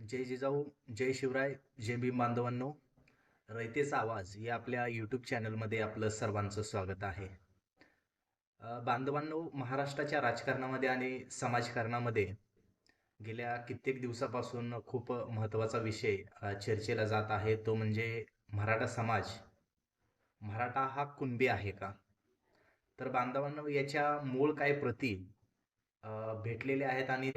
जय जिजाऊ जय शिवराय जय भीम बांधवांनो. रयतेचा आवाज या आपल्या यूट्यूब चॅनलमध्ये आपलं सर्वांचं स्वागत आहे. बांधवांनो महाराष्ट्राच्या राजकारणामध्ये आणि समाजकारणामध्ये गेल्या कित्येक दिवसापासून खूप महत्त्वाचा विषय चर्चेला जात आहे. तो म्हणजे मराठा समाज. मराठा हा कुणबी आहे का? तर बांधवांनो याच्या मूळ काय प्रती भेटलेले भेटलेल्या आहेत आणि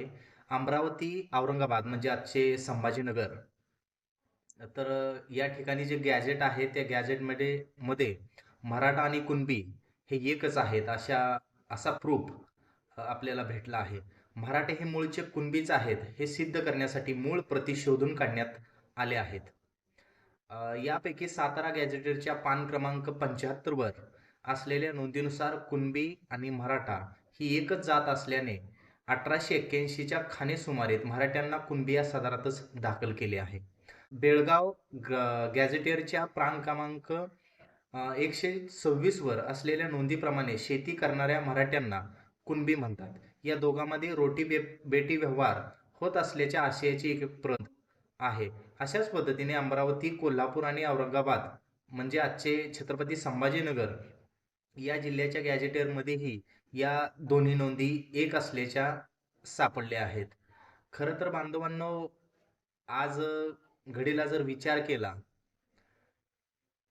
अमरावती औरंगाबाद म्हणजे आजचे संभाजीनगर. तर या ठिकाणी जे गॅजेट आहे त्या गॅजेटमध्ये मध्ये मराठा आणि कुणबी हे एकच आहेत अशा असा प्रूफ आपल्याला भेटला आहे. मराठे हे मूळचे कुणबीच आहेत हे सिद्ध करण्यासाठी मूळ प्रती शोधून काढण्यात आले आहेत. यापैकी सातारा गॅजेटेडच्या पान क्रमांक पंच्याहत्तरवर असलेल्या नोंदीनुसार कुणबी आणि मराठा ही एकच जात असल्याने अठराशे एक्क्याऐंशीच्या खाने सुमारेत मराठ्यांना कुणबिया सदरातच दाखल केले आहे. बेळगाव ग- गॅझेटियरच्या प्राण क्रमांक एकशे सव्वीस वर असलेल्या नोंदीप्रमाणे शेती करणाऱ्या मराठ्यांना कुणबी म्हणतात. या दोघांमध्ये रोटी बे बेटी व्यवहार होत असल्याच्या आशयाची एक प्रत आहे. अशाच पद्धतीने अमरावती कोल्हापूर आणि औरंगाबाद म्हणजे आजचे छत्रपती संभाजीनगर या जिल्ह्याच्या गॅजेटियरमध्येही या दोन्ही नोंदी एक असल्याच्या सापडल्या आहेत. खरं तर बांधवांनो आज घडीला जर विचार केला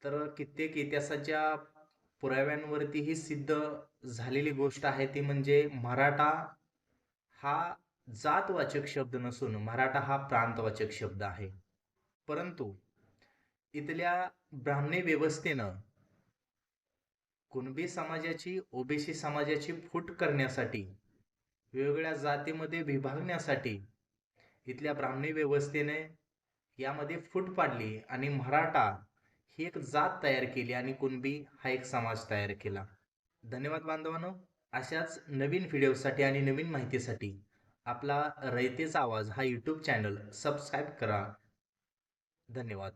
तर कित्येक इतिहासाच्या पुराव्यांवरती ही सिद्ध झालेली गोष्ट आहे ती म्हणजे मराठा हा जातवाचक शब्द नसून मराठा हा प्रांतवाचक शब्द आहे. परंतु इथल्या ब्राह्मणी व्यवस्थेनं कुणबी समाजाची ओबीसी समाजाची फूट करण्यासाठी वेगवेगळ्या जातीमध्ये विभागण्यासाठी इथल्या ब्राह्मणी व्यवस्थेने यामध्ये फूट पाडली आणि मराठा ही एक जात तयार केली आणि कुणबी हा एक समाज तयार केला. धन्यवाद बांधवांनो. अशाच नवीन व्हिडिओसाठी आणि नवीन माहितीसाठी आपला रयतेचा आवाज हा यूट्यूब चॅनल सबस्क्राईब करा. धन्यवाद.